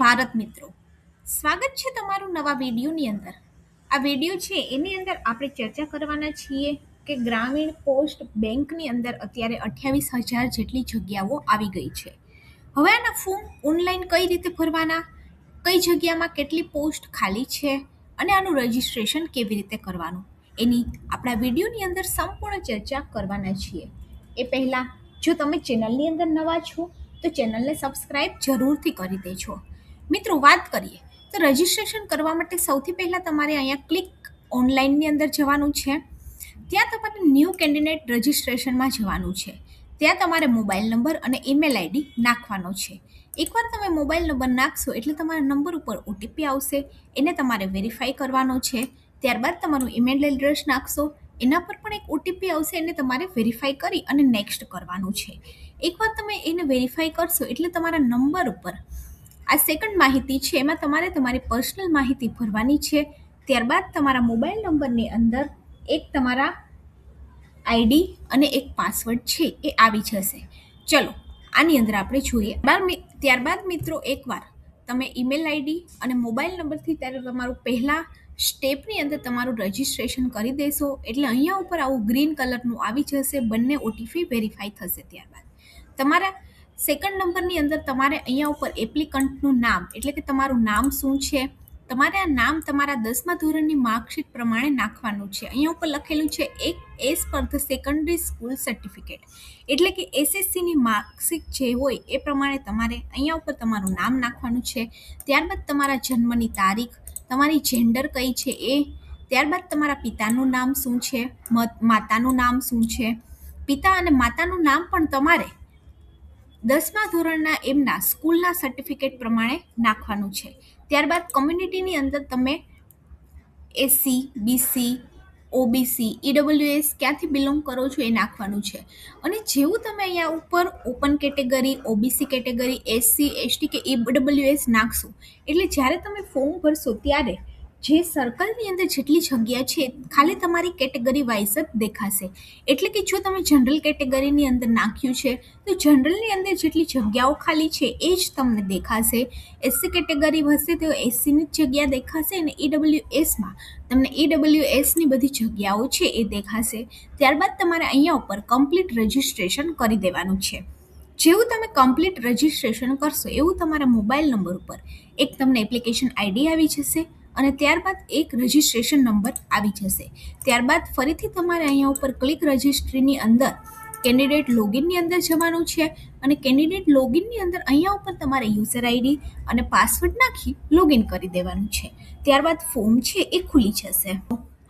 ભારત મિત્રો. સ્વાગત છે તમારું નવા વિડીયોની અંદર. આ વીડિયો છે એની અંદર આપણે ચર્ચા કરવાના છીએ કે ગ્રામીણ પોસ્ટ બેંકની અંદર અત્યારે અઠ્યાવીસ હજાર જેટલી જગ્યાઓ આવી ગઈ છે. હવે આના ફોર્મ ઓનલાઈન કઈ રીતે ભરવાના? કઈ જગ્યામાં કેટલી પોસ્ટ ખાલી છે? અને આનું રજિસ્ટ્રેશન કેવી રીતે કરવાનું? એની આપણા વિડીયોની અંદર સંપૂર્ણ ચર્ચા કરવાના છીએ. એ પહેલાં જો તમે ચેનલની અંદર નવા છો, તો ચેનલને સબસ્ક્રાઈબ જરૂરથી કરી દેજો. મિત્રો વાત કરીએ, તો રજિસ્ટ્રેશન કરવા માટે સૌથી પહેલાં તમારે અહીંયા ક્લિક ઓનલાઈનની અંદર જવાનું છે. ત્યાં તમારે ન્યૂ કેન્ડિડેટ રજિસ્ટ્રેશનમાં જવાનું છે. ત્યાં તમારે મોબાઈલ નંબર અને ઈમેલ આઈડી નાખવાનો છે. એકવાર તમે મોબાઈલ નંબર નાખશો એટલે તમારા નંબર ઉપર ઓટીપી આવશે, એને તમારે વેરીફાઈ કરવાનો છે. ત્યારબાદ તમારું ઈમેલ એડ્રેસ નાખશો, એના પર પણ એક ઓટીપી આવશે, એને તમારે વેરીફાઈ કરી અને નેક્સ્ટ કરવાનું છે. એકવાર તમે એને વેરીફાઈ કરશો એટલે તમારા નંબર ઉપર આ સેકન્ડ માહિતી છે, એમાં તમારે તમારી પર્સનલ માહિતી ભરવાની છે. ત્યારબાદ તમારા મોબાઈલ નંબરની અંદર એક તમારા આઈડી અને એક પાસવર્ડ છે, એ આવી જશે. ચલો, આની અંદર આપણે જોઈએ. ત્યારબાદ મિત્રો એકવાર તમે ઈમેલ આઈડી અને મોબાઈલ નંબરથી ત્યારે તમારું પહેલાં સ્ટેપની અંદર તમારું રજિસ્ટ્રેશન કરી દેશો. એટલે અહીંયા ઉપર આવું ગ્રીન કલરનું આવી જશે, બંને ઓટીપી વેરીફાઈ થશે ત્યારબાદ. તમારા સેકન્ડ નંબરની અંદર તમારે અહીંયા ઉપર એપ્લિકન્ટનું નામ, એટલે કે તમારું નામ શું છે? તમારે આ નામ તમારા દસમા ધોરણની માર્કશીટ પ્રમાણે નાખવાનું છે. અહીંયા ઉપર લખેલું છે એક S per the secondary school certificate એટલે કે એસએસસીની માર્કશીટ જે હોય એ પ્રમાણે તમારે અહીંયા ઉપર તમારું નામ નાખવાનું છે. ત્યારબાદ તમારા જન્મની તારીખ, તમારી જેન્ડર કઈ છે એ, ત્યારબાદ તમારા પિતાનું નામ શું છે માતાનું નામ શું છે. પિતા અને માતાનું નામ પણ તમારે દસમા ધોરણના એમના સ્કૂલના સર્ટિફિકેટ પ્રમાણે નાખવાનું છે. ત્યારબાદ કમ્યુનિટીની અંદર તમે એસસી બીસી ઓબીસી ઈડબ્લ્યુએસ ક્યાંથી બિલોંગ કરો છો એ નાખવાનું છે. અને જેવું તમે અહીંયા ઉપર open category OBC category SC ST કે ઈડબ્લ્યુએસ નાખશો, એટલે જ્યારે તમે ફોર્મ ભરશો ત્યારે જે સર્કલની અંદર જેટલી જગ્યા છે, ખાલી તમારી કેટેગરી વાઇઝ જ દેખાશે. એટલે કે જો તમે જનરલ કેટેગરીની અંદર નાખ્યું છે, તો જનરલની અંદર જેટલી જગ્યાઓ ખાલી છે, એ જ તમને દેખાશે. એસસી કેટેગરી હશે તો એસસીની જ જગ્યા દેખાશે અને ઈડબલ્યુ એસમાં તમને ઈડબલ્યુ એસની બધી જગ્યાઓ છે એ દેખાશે. ત્યારબાદ તમારે અહીંયા ઉપર કમ્પ્લીટ રજિસ્ટ્રેશન કરી દેવાનું છે. જેવું તમે કમ્પ્લીટ રજિસ્ટ્રેશન કરશો, એવું તમારા મોબાઈલ નંબર ઉપર એક તમને એપ્લિકેશન આઈડી આવી જશે. અને ત્યારબાદ એક રજિસ્ટ્રેશન નંબર આવી જશે. ત્યારબાદ ફરીથી તમારે અહીંયા ઉપર ક્લિક રજિસ્ટ્રીની અંદર કેન્ડિડેટ લોગિનની અંદર જવાનું છે અને કેન્ડિડેટ લોગિનની અંદર અહીંયા ઉપર તમારે યુઝર આઈડી અને પાસવર્ડ નાખી લોગિન કરી દેવાનું છે. ત્યારબાદ ફોર્મ છે એ ખુલી જશે.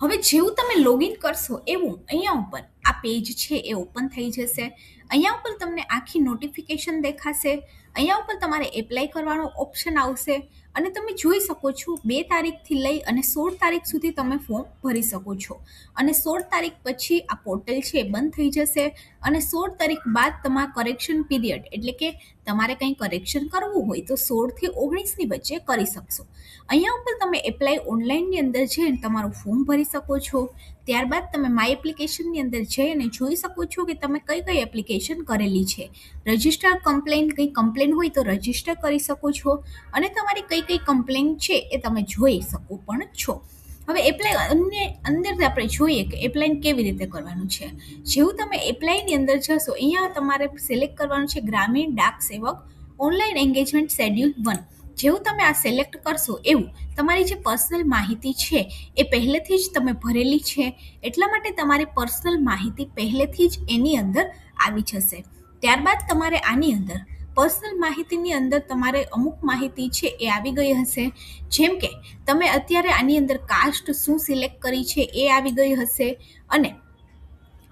હવે જેવું તમે લોગિન કરશો એવું અહીંયા ઉપર આ પેજ છે એ ઓપન થઈ જશે. અહીંયા ઉપર તમને આખી નોટિફિકેશન દેખાશે. અહીંયા ઉપર તમારે એપ્લાય કરવાનો ઓપ્શન આવશે. અને તમે જોઈ શકો છો, બે તારીખથી લઈ અને સોળ તારીખ સુધી તમે ફોર્મ ભરી શકો છો. અને સોળ તારીખ પછી આ પોર્ટલ છે બંધ થઈ જશે. અને સોળ તારીખ બાદ તમારા કરેક્શન પીરિયડ એટલે કે તમારે કંઈ કરેક્શન કરવું હોય તો સોળથી ઓગણીસની વચ્ચે કરી શકશો. અહીંયા ઉપર તમે એપ્લાય ઓનલાઈનની અંદર જઈને તમારું ફોર્મ ભરી શકો છો. ત્યારબાદ તમે માય એપ્લિકેશનની અંદર જઈ અને જોઈ શકો છો કે તમે કઈ કઈ એપ્લિકેશન કરેલી છે. રજિસ્ટર કમ્પ્લેન કંઈ કમ્પ્લેન હોય તો રજિસ્ટર કરી શકો છો અને તમારી કઈ કઈ કમ્પ્લેન છે એ તમે જોઈ શકો પણ છો. હવે એપ્લાય અન્ય અંદર આપણે જોઈએ કે એપ્લાય કેવી રીતે કરવાનું છે. જેવું તમે એપ્લાયની અંદર જશો, અહીંયા તમારે સિલેક્ટ કરવાનું છે ગ્રામીણ ડાક સેવક ઓનલાઈન એન્ગેજમેન્ટ શેડ્યુલ વન જેવું તમે આ સિલેક્ટ કરશો એવું તમારી જે પર્સનલ માહિતી છે એ પહેલેથી જ તમે ભરેલી છે, એટલા માટે તમારી પર્સનલ માહિતી પહેલેથી જ એની અંદર આવી જશે. ત્યારબાદ તમારે આની અંદર પર્સનલ માહિતીની અંદર તમારે અમુક માહિતી છે એ આવી ગઈ હશે. જેમ કે તમે અત્યારે આની અંદર કાસ્ટ શું સિલેક્ટ કરી છે એ આવી ગઈ હશે. અને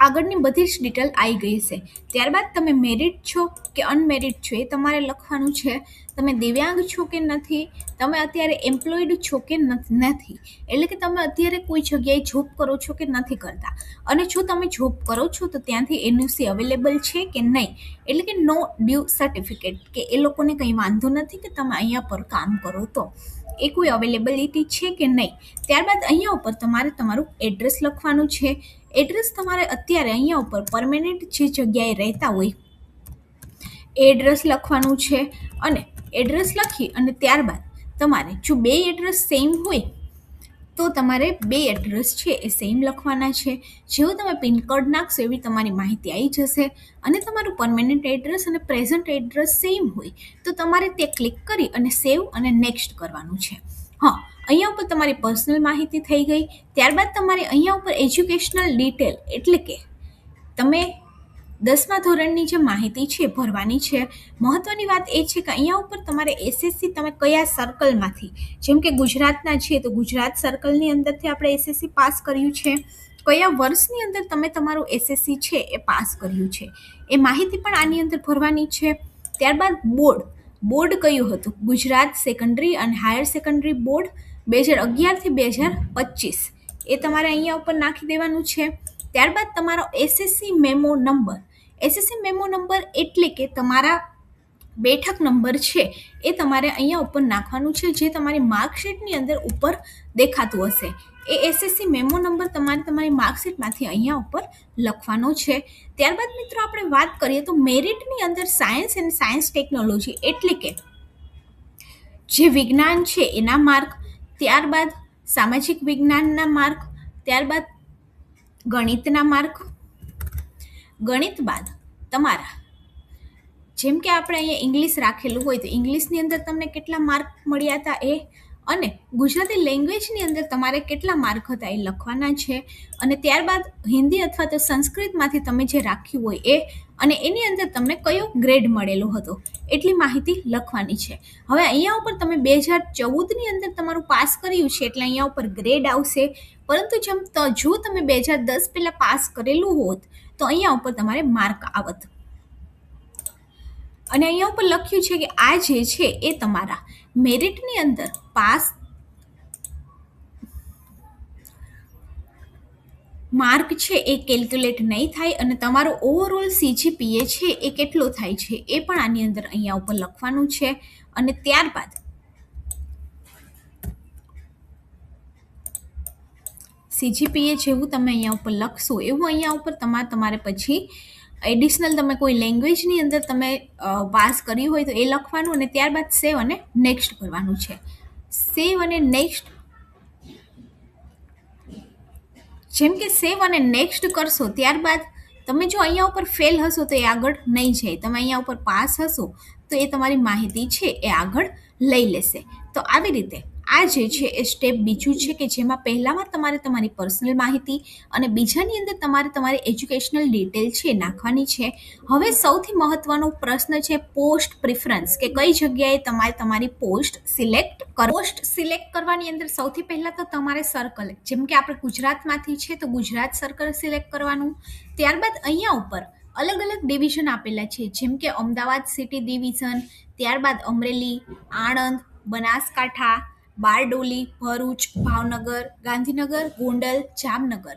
આગળની બધી જ ડિટેલ આવી ગઈ છે. ત્યારબાદ તમે મેરિડ છો કે અનમેરિડ છો એ તમારે લખવાનું છે. તમે દિવ્યાંગ છો કે નથી? તમે અત્યારે એમ્પ્લોઈડ છો કે નથી? એટલે કે તમે અત્યારે કોઈ જગ્યાએ જોબ કરો છો કે નથી કરતા? અને જો તમે જોબ કરો છો તો ત્યાંથી એનયુસી અવેલેબલ છે કે નહીં? એટલે કે નો ડ્યુ સર્ટિફિકેટ કે એ લોકોને કંઈ વાંધો નથી કે તમે અહીંયા પર કામ કરો તો. એ કોઈ અવેલેબિલિટી છે કે નહીં? ત્યારબાદ અહીંયા ઉપર તમારે તમારું એડ્રેસ લખવાનું છે. એડ્રેસ તમારે અત્યારે અહીંયા ઉપર પરમેનન્ટ જે જગ્યાએ રહેતા હોય, એડ્રેસ લખવાનું છે અને એડ્રેસ લખી અને ત્યારબાદ તમારે જો બે એડ્રેસ સેમ હોય, તો તમારે બે એડ્રેસ છે એ સેમ લખવાના છે. જેવું તમે પિનકોડ નાખશો એવી તમારી માહિતી આવી જશે અને તમારું પરમેનન્ટ એડ્રેસ અને પ્રેઝન્ટ એડ્રેસ સેમ હોય, તો તમારે તે ક્લિક કરી અને સેવ અને નેક્સ્ટ કરવાનું છે. હા અહીંયા ઉપર તમારી પર્સનલ માહિતી થઈ ગઈ. ત્યારબાદ તમારે અહીંયા ઉપર એજ્યુકેશનલ ડિટેલ એટલે કે તમે દસમા ધોરણની જે માહિતી છે ભરવાની છે. મહત્વની વાત એ છે કે અહીંયા ઉપર તમારે એસએસસી તમે કયા સર્કલમાંથી જેમ કે ગુજરાતના છીએ તો ગુજરાત સર્કલની અંદરથી આપણે એસએસસી પાસ કર્યું છે. કયા વર્ષની અંદર તમે તમારું એસએસસી છે એ પાસ કર્યું છે? એ માહિતી પણ આની અંદર ભરવાની છે. ત્યારબાદ બોર્ડ બોર્ડ કયું હતું? ગુજરાત સેકન્ડરી અને હાયર સેકન્ડરી બોર્ડ બે હજાર અગિયારથી બે હજાર પચીસ. એ તમારે અહીંયા ઉપર નાખી દેવાનું છે. ત્યારબાદ તમારો SSC memo number SSC memo number એટલે કે તમારા બેઠક નંબર છે, એ તમારે અહીંયા ઉપર નાખવાનું છે, જે તમારી માર્કશીટની અંદર ઉપર દેખાતું હશે. એ એસએસસી મેમો નંબર તમારે તમારી માર્કશીટમાંથી અહીંયા ઉપર લખવાનો છે. ત્યારબાદ મિત્રો આપણે વાત કરીએ તો મેરિટની અંદર સાયન્સ એન્ડ સાયન્સ ટેકનોલોજી એટલે કે જે વિજ્ઞાન છે, એના માર્ક ત્યારબાદ સામાજિક વિજ્ઞાનના માર્ક ત્યારબાદ ગણિતના માર્ક ગણિત બાદ તમારા. જેમ કે આપણે અહીંયા ઇંગ્લિશ રાખેલું હોય તો ઇંગ્લિશની અંદર તમને કેટલા માર્ક મળ્યા હતા એ અને ગુજરાતી લેંગ્વેજની અંદર તમારે કેટલા માર્ક હતા એ લખવાના છે? અને ત્યારબાદ હિન્દી અથવા તો સંસ્કૃતમાંથી તમે જે રાખ્યું હોય એ, અને એની અંદર તમને કયો ગ્રેડ મળેલો હતો? એટલી માહિતી લખવાની છે. હવે અહીંયા ઉપર તમે બે હજાર ચૌદની અંદર તમારું પાસ કર્યું છે એટલે અહીંયા ઉપર ગ્રેડ આવશે. પરંતુ જેમ જો તમે બે હજાર દસ પહેલાં પાસ કરેલું હોત, તો અહીંયા ઉપર તમારે માર્ક આવત. અને અહીંયા ઉપર લખ્યું છે કે આ જે છે એ તમારા મેરિટની અંદર પાસ માર્ક છે એ કેલ્ક્યુલેટ નહીં થાય અને તમારો ઓવરઓલ સીજીપીએ છે એ કેટલો થાય છે એ પણ આની અંદર અહીંયા ઉપર લખવાનું છે. અને ત્યારબાદ સીજીપીએ જેવું તમે અહીંયા ઉપર લખશો એવું અહીંયા ઉપર તમારે તમારે પછી એડિશનલ તમે કોઈ લેંગ્વેજની અંદર તમે પાસ કરી હોય તો એ લખવાનું અને ત્યારબાદ સેવ અને નેક્સ્ટ કરવાનું છે. સેવ અને નેક્સ્ટ જેમ કે સેવ અને નેક્સ્ટ કરશો, ત્યારબાદ તમે જો અહીંયા ઉપર ફેલ હશો તો એ આગળ નહીં જાય. તમે અહીંયા ઉપર પાસ હશો તો એ તમારી માહિતી છે, એ આગળ લઈ લેશે. તો આવી રીતે આ જે છે એ સ્ટેપ બીજું છે કે જેમાં પહેલામાં તમારે તમારી પર્સનલ માહિતી અને બીજાની અંદર તમારે તમારી એજ્યુકેશનલ ડિટેલ છે નાખવાની છે. હવે સૌથી મહત્વનો પ્રશ્ન છે પોસ્ટ પ્રિફરન્સ કે કઈ જગ્યાએ તમારે તમારી પોસ્ટ સિલેક્ટ કરો પોસ્ટ સિલેક્ટ કરવાની અંદર સૌથી પહેલાં તો તમારે સર્કલ જેમ કે આપણે ગુજરાતમાંથી છે તો ગુજરાત સર્કલ સિલેક્ટ કરવાનું. ત્યારબાદ અહીંયા ઉપર અલગ અલગ ડિવિઝન આપેલા છે, જેમ કે અમદાવાદ સિટી ડિવિઝન ત્યારબાદ અમરેલી, આણંદ, બનાસકાંઠા બારડોલી, ભરૂચ, ભાવનગર, ગાંધીનગર, ગોંડલ, જામનગર.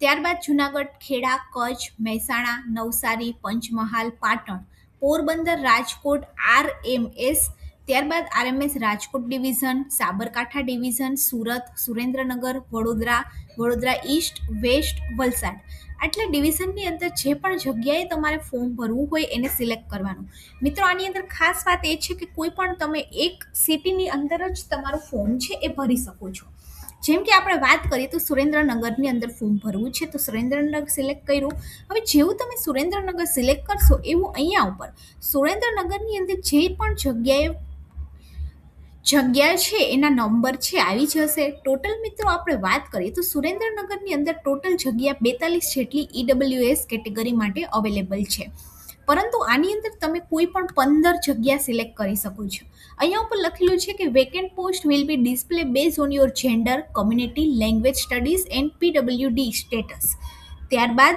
ત્યારબાદ Junagadh, Kheda, Kutch, Mehsana, Navsari, Panchmahal, Patan. Porbandar, Rajkot R M S ત્યારબાદ RMS Rajkot division, Sabarkantha division, Surat, Surendranagar, Vadodara Vadodara east, west, Valsad. આટલા ડિવિઝનની અંદર જે પણ જગ્યાએ તમારે ફોર્મ ભરવું હોય એને સિલેક્ટ કરવાનું. મિત્રો, આની અંદર ખાસ વાત એ છે કે કોઈ પણ તમે એક સિટીની અંદર જ તમારું ફોર્મ છે એ ભરી શકો છો. જેમ કે આપણે વાત કરીએ તો સુરેન્દ્રનગરની અંદર ફોર્મ ભરવું છે, તો સુરેન્દ્રનગર સિલેક્ટ કર્યું. હવે જેવું તમે સુરેન્દ્રનગર સિલેક્ટ કરશો એવું અહીંયા ઉપર. સુરેન્દ્રનગરની અંદર જે પણ જગ્યાએ જગ્યા છે, એના નંબર છે, આવી જશે ટોટલ મિત્રો, આપણે વાત કરીએ તો સુરેન્દ્રનગરની અંદર ટોટલ જગ્યા બેતાલીસ જેટલી ઈડબ્લ્યુએસ કેટેગરી માટે અવેલેબલ છે. પરંતુ આની અંદર તમે કોઈ પણ પંદર જગ્યા સિલેક્ટ કરી શકો છો. અહીંયા ઉપર લખેલું છે કે vacant post will be display base on your gender community language studies and PWD status ત્યારબાદ,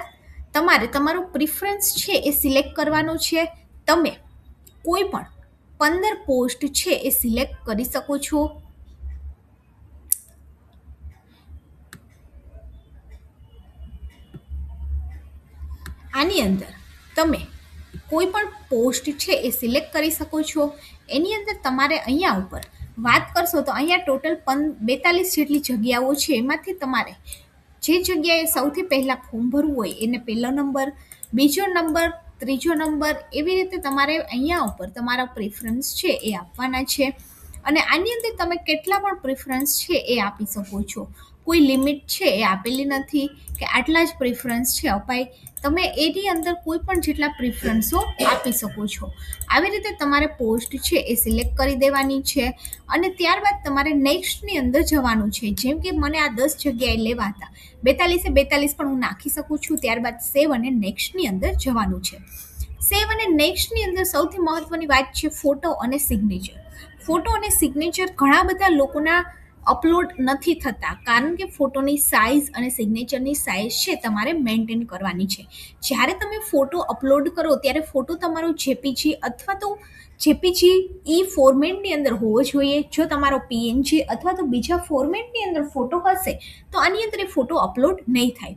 તમારે તમારો પ્રિફરન્સ છે એ સિલેક્ટ કરવાનો છે. તમે કોઈ પણ પંદર પોસ્ટ છે એ સિલેક્ટ કરી શકો છો. આની અંદર તમે કોઈ પણ પોસ્ટ છે એ સિલેક્ટ કરી શકો છો. એની અંદર તમારે અહીંયા ઉપર વાત કરશો તો અહીંયા ટોટલ પન બેતાલીસ જેટલી જગ્યાઓ છે. એમાંથી તમારે જે જગ્યાએ સૌથી પહેલાં ફોર્મ ભરવું હોય એને પહેલો નંબર, બીજો નંબર ત્રીજો નંબર, એવી રીતે તમારે અહીંયા ઉપર તમારા પ્રેફરન્સ છે એ આપવાના છે. અને આની અંદર તમે કેટલા પણ પ્રેફરન્સ છે એ આપી શકો છો. કોઈ લિમિટ છે એ આપેલી નથી કે આટલા જ પ્રિફરન્સ છે? અપાય તમે એની અંદર કોઈ પણ જેટલા પ્રિફરન્સો આપી શકો છો. આવી રીતે તમારે પોસ્ટ છે એ સિલેક્ટ કરી દેવાની છે અને ત્યારબાદ તમારે નેક્સ્ટની અંદર જવાનું છે. જેમ કે મને આ દસ જગ્યાએ લેવા હતા બેતાલીસે બેતાલીસ પણ હું નાખી શકું છું. ત્યારબાદ સેવ અને નેક્સ્ટની અંદર જવાનું છે. સેવ અને નેક્સ્ટની અંદર સૌથી મહત્વની વાત છે ફોટો અને સિગ્નેચર ફોટો અને સિગ્નેચર ઘણા બધા લોકોના અપલોડ નથી થતા, કારણ કે ફોટોની સાઇઝ અને સિગ્નેચરની સાઇઝ છે તમારે મેન્ટેન કરવાની છે. જ્યારે તમે ફોટો અપલોડ કરો, ત્યારે ફોટો તમારો જેપીજી અથવા તો જેપીજી ઈ ફોર્મેટની અંદર હોવો જોઈએ. જો તમારો પીએનજી અથવા તો બીજા ફોર્મેટની અંદર ફોટો હશે, તો આની અંદર એ ફોટો અપલોડ નહીં થાય.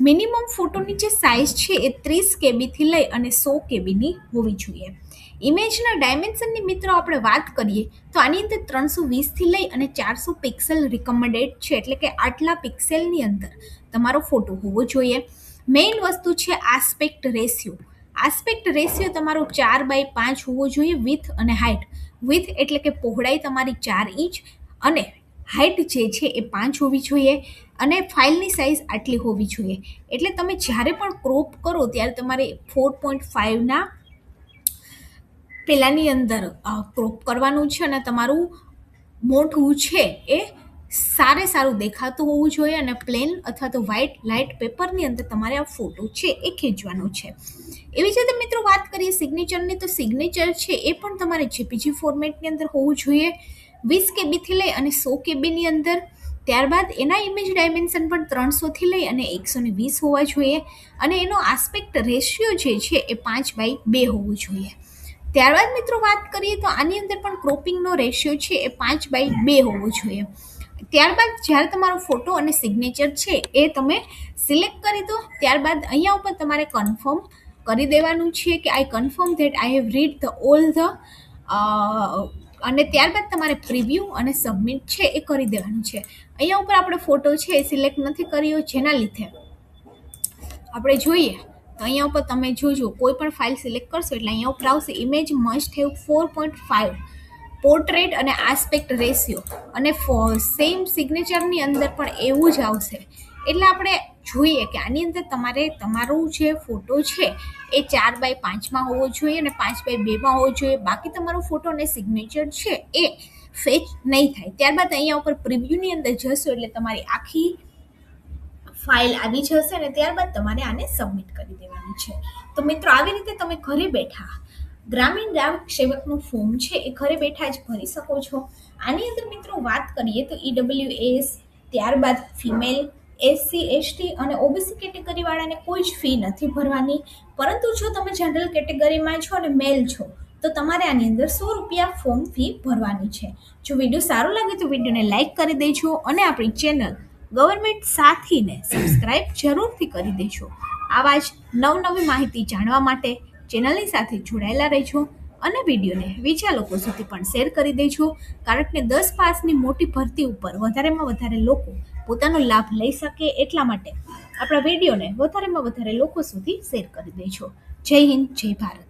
મિનિમમ ફોટોની જે સાઇઝ છે, એ ત્રીસ કેબીથી લઈ અને સો કેબીની હોવી જોઈએ. ઇમેજના ડાયમેન્શનની મિત્રો આપણે વાત કરીએ, તો આની અંદર ત્રણસો વીસથી લઈ અને ચારસો પિક્સેલ રિકમેન્ડેડ છે, એટલે કે આટલા પિક્સેલની અંદર તમારો ફોટો હોવો જોઈએ. મેઇન વસ્તુ છે આસ્પેક્ટ રેશિયો આસ્પેક્ટ રેશિયો તમારો ચાર બાય પાંચ હોવો જોઈએ વિથ અને હાઇટ વિથ એટલે કે પહોળાઈ તમારી ચાર ઇંચ અને હાઇટ જે છે એ પાંચ હોવી જોઈએ અને ફાઇલની સાઇઝ આટલી હોવી જોઈએ. એટલે તમે જ્યારે પણ ક્રોપ કરો ત્યારે તમારે ફોર પોઈન્ટ ફાઇવના પેલાની અંદર ક્રોપ કરવાનું છે અને તમારું મોઢું છે એ સારે સારું દેખાતું હોવું જોઈએ અને પ્લેન અથવા તો વ્હાઇટ લાઇટ પેપરની અંદર તમારે આ ફોટો છે એ ખેંચવાનો છે. એવી જ રીતે મિત્રો વાત કરીએ સિગ્નેચરની તો સિગ્નેચર છે એ પણ તમારે જેપીજી ફોર્મેટની અંદર હોવું જોઈએ. વીસ કેબીથી લઈ અને સો કેબીની અંદર. ત્યારબાદ એના ઇમેજ ડાયમેન્શન પણ ત્રણસોથી લઈ અને એકસો વીસ હોવા જોઈએ. અને એનો આસ્પેક્ટ રેશિયો જે છે એ પાંચ બાય બે હોવું જોઈએ. ત્યારબાદ મિત્રો વાત કરીએ તો આની અંદર પણ ક્રોપિંગનો રેશિયો છે એ પાંચ બાય બે હોવો જોઈએ. ત્યારબાદ જ્યારે તમારો ફોટો અને સિગ્નેચર છે એ તમે સિલેક્ટ કરી દો, ત્યારબાદ અહીંયા ઉપર તમારે કન્ફર્મ કરી દેવાનું છે કે I confirm that I have read the all the અને ત્યારબાદ તમારે પ્રિવ્યૂ અને સબમિટ છે એ કરી દેવાનું છે. અહીંયા ઉપર આપણે ફોટો છે એ સિલેક્ટ નથી કર્યો, જેના લીધે. આપણે જોઈએ. તો અહીંયા ઉપર તમે જોજો, કોઈ પણ ફાઇલ સિલેક્ટ કરશો એટલે અહીંયા ઉપર આવશે image must have four point five portrait અને આસ્પેક્ટ રેશિયો અને સેમ સિગ્નેચરની અંદર પણ એવું જ આવશે. એટલે આપણે જોઈએ કે આની અંદર તમારે, તમારું જે ફોટો છે એ ચાર બાય પાંચમાં હોવો જોઈએ અને પાંચ બાય બેમાં હોવો જોઈએ. બાકી તમારો ફોટો અને સિગ્નેચર છે એ ફેચ નહીં થાય. ત્યારબાદ અહીંયા ઉપર પ્રિવ્યૂની અંદર જશો એટલે તમારી આખી ફાઇલ આવી જશે અને ત્યારબાદ તમારે આને સબમિટ કરી દેવાની છે. તો મિત્રો, આવી રીતે તમે ઘરે બેઠા ગ્રામીણ ગ્રાહક સેવકનું ફોર્મ છે એ ઘરે બેઠા જ ભરી શકો છો. આની અંદર મિત્રો વાત કરીએ તો ઈડબ્લ્યુ એસ ત્યારબાદ ફિમેલ એસસી એસટી અને ઓબીસી કેટેગરીવાળાને કોઈ જ ફી નથી ભરવાની. પરંતુ જો તમે જનરલ કેટેગરીમાં છો અને મેલ છો, તો તમારે આની અંદર સો રૂપિયા ફોર્મ ફી ભરવાની છે. જો વીડિયો સારો લાગે તો વિડીયોને લાઇક કરી દેજો અને આપણી ચેનલ ગવર્મેન્ટ સાથીને સબસ્ક્રાઇબ જરૂરથી કરી દેજો. આવા જ નવનવી માહિતી જાણવા માટે ચેનલની સાથે જોડાયેલા રહેજો અને વિડીયોને બીજા લોકો સુધી પણ શેર કરી દેજો. કારણ કે દસ પાસની મોટી ભરતી ઉપર વધારેમાં વધારે લોકો પોતાનો લાભ લઈ શકે એટલા માટે આપણા વિડીયોને વધારેમાં વધારે લોકો સુધી શેર કરી દેજો. જય હિન્દ, જય ભારત.